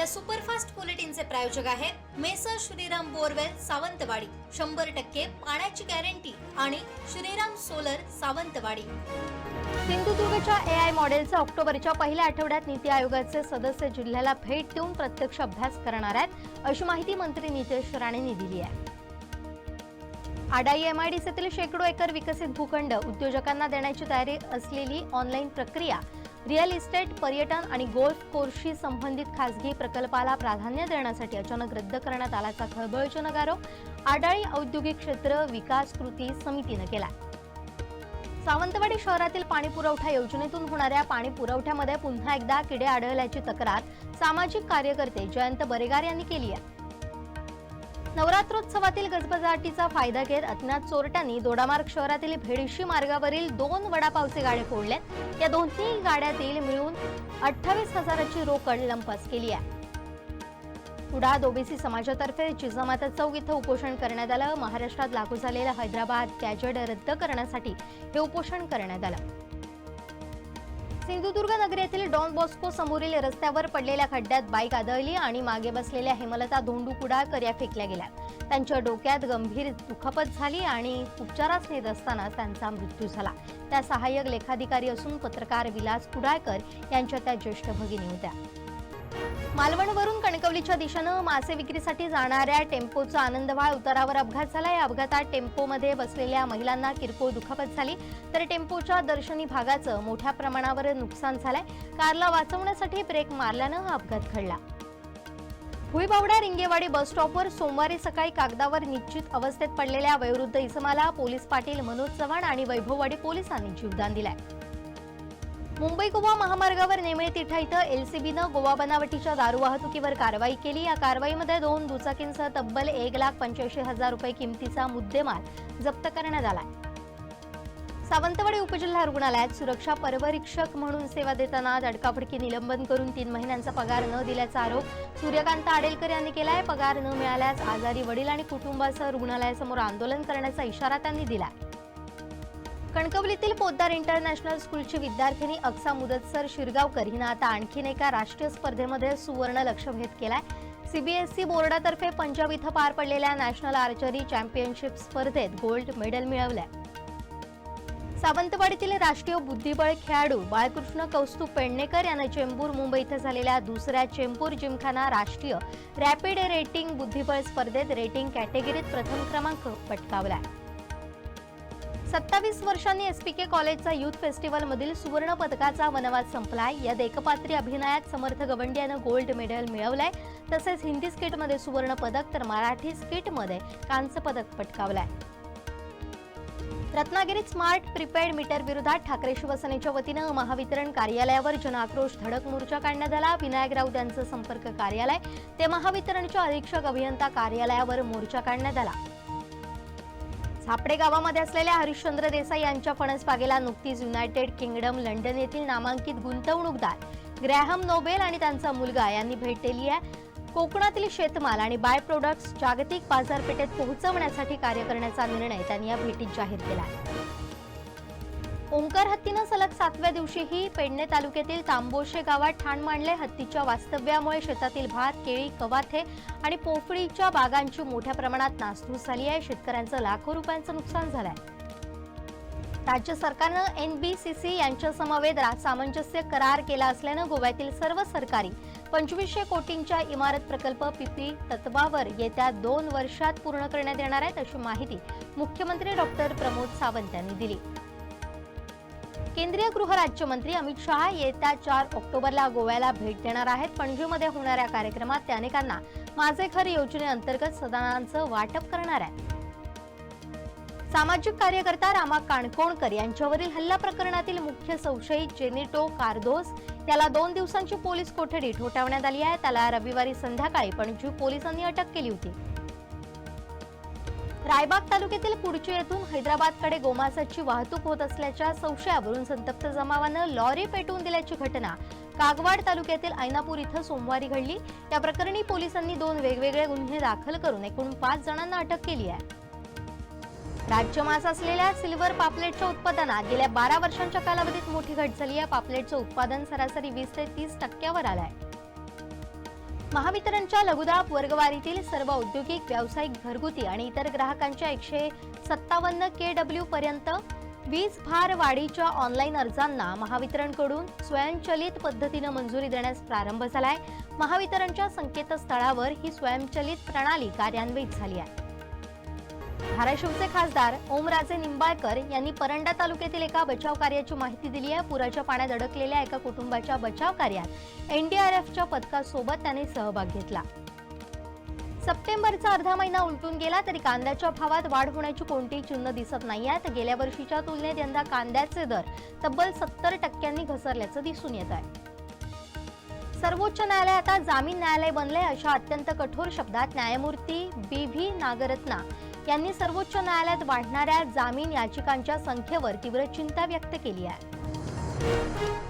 या सुपरफास्ट बुलेटिनचे प्रायोजक आहेत मेसर श्रीराम बोरवेल सावंतवाडी. शंभर टक्के पाण्याची गॅरंटी आणि श्रीराम सोलर सावंतवाडी. सिंधुदुर्गच्या ए आय मॉडेलचा ऑक्टोबरच्या पहिल्या आठवड्यात नीती आयोगाचे सदस्य जिल्ह्याला भेट देऊन प्रत्यक्ष अभ्यास करणार आहेत अशी माहिती मंत्री नितेश राणेंनी दिली आहे. आडाई एमआयडीसीतील शेकडो एकर विकसित भूखंड उद्योजकांना देण्याची तयारी असलेली ऑनलाईन प्रक्रिया रिअल इस्टेट पर्यटन आणि गोल्फ कोर्सशी संबंधित खासगी प्रकल्पाला प्राधान्य देण्यासाठी अचानक रद्द करण्यात आल्याचा खळबळजनक आरोप आडाळी औद्योगिक क्षेत्र विकास कृती समितीनं केला सावंतवाडी शहरातील पाणी पुरवठा योजनेतून होणाऱ्या पाणी पुरवठ्यामध्ये पुन्हा एकदा किडे आढळल्याची तक्रार सामाजिक कार्यकर्ते जयंत बरेगार यांनी केली आहे. नवरात्रोत्सवातील गजबजाटीचा फायदा घेत अज्ञात चोरट्यांनी दोडामार्ग शहरातील भेडशी मार्गावरील दोन वडापावचे गाडे फोडले. या दोन्ही गाड्यातील मिळून अठ्ठावीस हजाराची रोकड लंपास केली आहे. कुडाद ओबीसी समाजातर्फे जिजामाता चौक इथं उपोषण करण्यात आलं. महाराष्ट्रात लागू झालेलं हैदराबाद गॅजेट रद्द करण्यासाठी हे उपोषण करण्यात आलं. सिंधुदुर्ग नगर येथील डॉन बॉस्को समोरील रस्त्यावर पडलेल्या खड्ड्यात बाईक आदळली आणि मागे बसलेल्या हेमलता धोंडू कुडाळकर या फेकल्या गेल्या. त्यांच्या डोक्यात गंभीर दुखापत झाली आणि उपचारास नेत असतानाच त्यांचा मृत्यू झाला. त्या सहाय्यक लेखाधिकारी असून पत्रकार विलास कुडाळकर यांच्या त्या ज्येष्ठ भगिनी होत्या. मालवणवरून कणकवलीच्या दिशेनं मासे विक्रीसाठी जाणाऱ्या टेम्पोचा आनंदवाळ उतारावर अपघात झाला या अपघातात टेम्पोमध्ये बसलेल्या महिलांना किरकोळ दुखापत झाली. तर टेम्पोच्या दर्शनी भागाचं मोठ्या प्रमाणावर नुकसान झालंय. कारला वाचवण्यासाठी ब्रेक मारल्यानं हा अपघात घडला. भुईबावडा रिंगेवाडी बस स्टॉपवर सोमवारी सकाळी कागदावर निश्चित अवस्थेत पडलेल्या वयोवृद्ध इसमाला पोलीस पाटील मनोज चव्हाण आणि वैभववाडी पोलिसांनी जीवदान दिलाय. मुंबई गोवा महामार्गावर नेमळे तिठा इथं एलसीबीनं गोवा बनावटीच्या दारू वाहतुकीवर कारवाई केली. या कारवाईमध्ये दोन दुचाकींसह तब्बल एक लाख पंच्याऐंशी हजार रुपये किमतीचा मुद्देमाल जप्त करण्यात आला सावंतवाडी उपजिल्हा रुग्णालयात सुरक्षा परवरीक्षक म्हणून सेवा देताना धडकाफडकी निलंबन करून तीन महिन्यांचा पगार न दिल्याचा आरोप सूर्यकांत आडेलकर यांनी केला आहे पगार न मिळाल्यास आजारी वडील आणि कुटुंबासह रुग्णालयासमोर आंदोलन करण्याचा इशारा त्यांनी दिलाय. कणकवलीतील पोद्दार इंटरनॅशनल स्कूलची विद्यार्थिनी अक्सा मुदतसर शिरगावकर हिनं आता आणखीन एका राष्ट्रीय स्पर्धेमध्ये सुवर्ण लक्षभेद केलाय. सीबीएसई बोर्डातर्फे पंजाब इथं पार पडलेल्या नॅशनल आर्चरी चॅम्पियनशिप स्पर्धेत गोल्ड मेडल मिळवलंय. सावंतवाडीतील राष्ट्रीय बुद्धिबळ खेळाडू बाळकृष्ण कौस्तुभ पेडणेकर यानं चेंबूर मुंबई इथं झालेल्या दुसऱ्या चेंबूर जिमखाना राष्ट्रीय रॅपिड रेटिंग बुद्धिबळ स्पर्धेत रेटिंग कॅटेगरीत प्रथम क्रमांक पटकावलाय. सत्तावीस वर्षांनी एसपीके कॉलेजचा युथ फेस्टिवलमधील सुवर्ण पदकाचा वनवास संपलाय. या एकपात्री अभिनयात समर्थ गवंडी यानं गोल्ड मेडल मिळवलंय. तसेच हिंदी स्किटमध्ये सुवर्ण पदक तर मराठी स्किटमध्ये कांस्य पदक पटकावलंय. रत्नागिरीत स्मार्ट प्रीपेड मीटर विरोधात ठाकरे शिवसेनेच्या वतीनं महावितरण कार्यालयावर जनाक्रोश धडक मोर्चा काढण्यात आला. विनायक राऊत यांचं संपर्क कार्यालय ते महावितरणच्या अधीक्षक अभियंता कार्यालयावर मोर्चा काढण्यात आला. झापडे गावामध्ये असलेल्या हरिश्चंद्र देसाई यांच्या फणसबागेला नुकतीच युनायटेड किंगडम लंडन येथील नामांकित गुंतवणूकदार ग्रॅहम नोबेल आणि त्यांचा मुलगा यांनी भेट दिली आहे. कोकणातील शेतमाल आणि बाय प्रोडक्ट्स जागतिक बाजारपेठेत पोहोचवण्यासाठी कार्य करण्याचा निर्णय त्यांनी या भेटीत जाहीर केला आहे. ओंकार हत्तीनं सलग सातव्या दिवशीही पेडणे तालुक्यातील तांबोशे गावात ठाण मांडले. हत्तीच्या वास्तव्यामुळे शेतातील भात केळी कवाथे आणि पोफळीच्या बागांची मोठ्या प्रमाणात नासधूस झाली आहे. शेतकऱ्यांचं लाखो रुपयांचं नुकसान झालंय. राज्य सरकारनं एनबीसीसी यांच्या समवेत सामंजस्य करार केला असल्यानं गोव्यातील सर्व सरकारी पंचवीसशे कोटींच्या इमारत प्रकल्प पीपी तत्वावर येत्या दोन वर्षात पूर्ण करण्यात येणार आहेत अशी माहिती मुख्यमंत्री डॉक्टर प्रमोद सावंत यांनी दिली. केंद्रीय गृह राज्यमंत्री अमित शहा येत्या चार ऑक्टोबरला गोव्याला भेट देणार आहेत. पणजीमध्ये होणाऱ्या कार्यक्रमात ते अनेकांना माझे घर योजनेअंतर्गत सदनांचं वाटप करणार आहे सामाजिक कार्यकर्ता रामा काणकोणकर यांच्यावरील हल्ला प्रकरणातील मुख्य संशयित जेनिटो कार्दोस याला दोन दिवसांची पोलीस कोठडी ठोठावण्यात आली आहे. त्याला रविवारी संध्याकाळी पणजी पोलिसांनी अटक केली होती. रायबाग तालुक्यातील कुडची येथून हैदराबादकडे गोमासाची वाहतूक होत असल्याच्या संशयावरून संतप्त जमावानं लॉरी पेटवून दिल्याची घटना कागवाड तालुक्यातील ऐनापूर इथं सोमवारी घडली. या प्रकरणी पोलिसांनी दोन वेगवेगळे गुन्हे दाखल करून एकूण पाच जणांना अटक केली आहे. राज्यमास असलेल्या सिल्वर पापलेटच्या उत्पादनात गेल्या बारा वर्षांच्या कालावधीत मोठी घट झाली. आहे पापलेटचं उत्पादन सरासरी वीस ते तीस टक्क्यावर आलं आहे महावितरणच्या लघुदाब वर्गवारीतील सर्व औद्योगिक व्यावसायिक घरगुती आणि इतर ग्राहकांच्या एकशे सत्तावन्न के डब्ल्यू पर्यंत वीज भार वाढीच्या ऑनलाईन अर्जांना महावितरणकडून स्वयंचलित पद्धतीनं मंजुरी देण्यास प्रारंभ झालाय. महावितरणच्या संकेतस्थळावर ही स्वयंचलित प्रणाली कार्यान्वित झाली आहे. धाराशिवचे खासदार ओमराजे निंबाळकर यांनी परंडा तालुक्यातील एका बचाव कार्याची माहिती दिली आहे. पुराच्या पाण्यात अडकलेल्या एका कुटुंबाच्या बचाव कार्यात एनडीआरएफच्या पथकासोबत त्याने सहभाग घेतला. सप्टेंबरचा अर्धा महिना उलटून गेला तरी कांद्याच्या भावात वाढ होण्याची कोणतीही चिन्ह दिसत नाही आहेत गेल्या वर्षीच्या तुलनेत यंदा कांद्याचे दर तब्बल सत्तर टक्क्यांनी घसरल्याचं दिसून येत आहे. सर्वोच्च न्यायालय आता जामीन न्यायालय बनले अशा अत्यंत कठोर शब्दात न्यायमूर्ती बी व्ही नागरत्ना यांनी सर्वोच्च न्यायालयात वाढणाऱ्या जामीन याचिकांच्या संख्येवर तीव्र चिंता व्यक्त केली आहे.